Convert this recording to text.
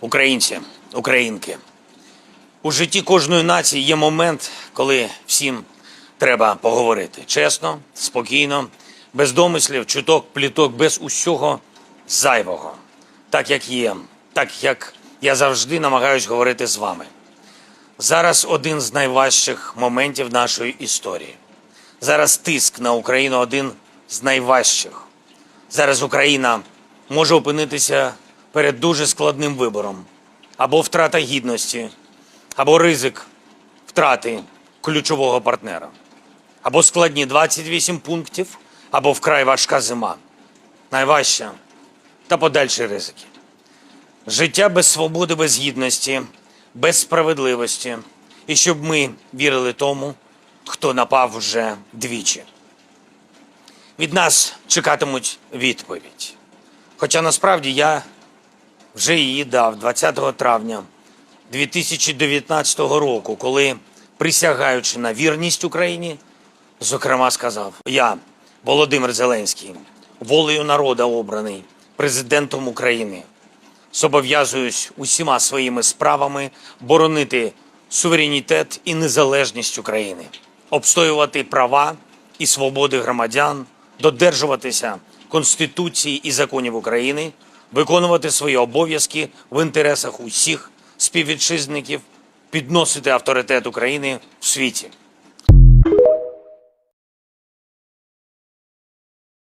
Українці, українки, у житті кожної нації є момент, коли всім треба поговорити чесно, спокійно, без домислів, чуток, пліток, без усього зайвого. Так як є, так як я завжди намагаюсь говорити з вами. Зараз один з найважчих моментів нашої історії. Зараз тиск на Україну один з найважчих. Зараз Україна може опинитися перед дуже складним вибором: або втрата гідності, або ризик втрати ключового партнера, або складні 28 пунктів, або вкрай важка зима. Найважча та подальші ризики. Життя без свободи, без гідності, без справедливості. І щоб ми вірили тому, хто напав вже двічі. Від нас чекатимуть відповідь. Хоча насправді я вже її дав 20 травня 2019 року, коли, присягаючи на вірність Україні, зокрема сказав: Я, Володимир Зеленський, волею народа обраний президентом України, зобов'язуюсь усіма своїми справами боронити суверенітет і незалежність України, обстоювати права і свободи громадян, додержуватися Конституції і законів України, виконувати свої обов'язки в інтересах усіх співвітчизників, підносити авторитет України в світі.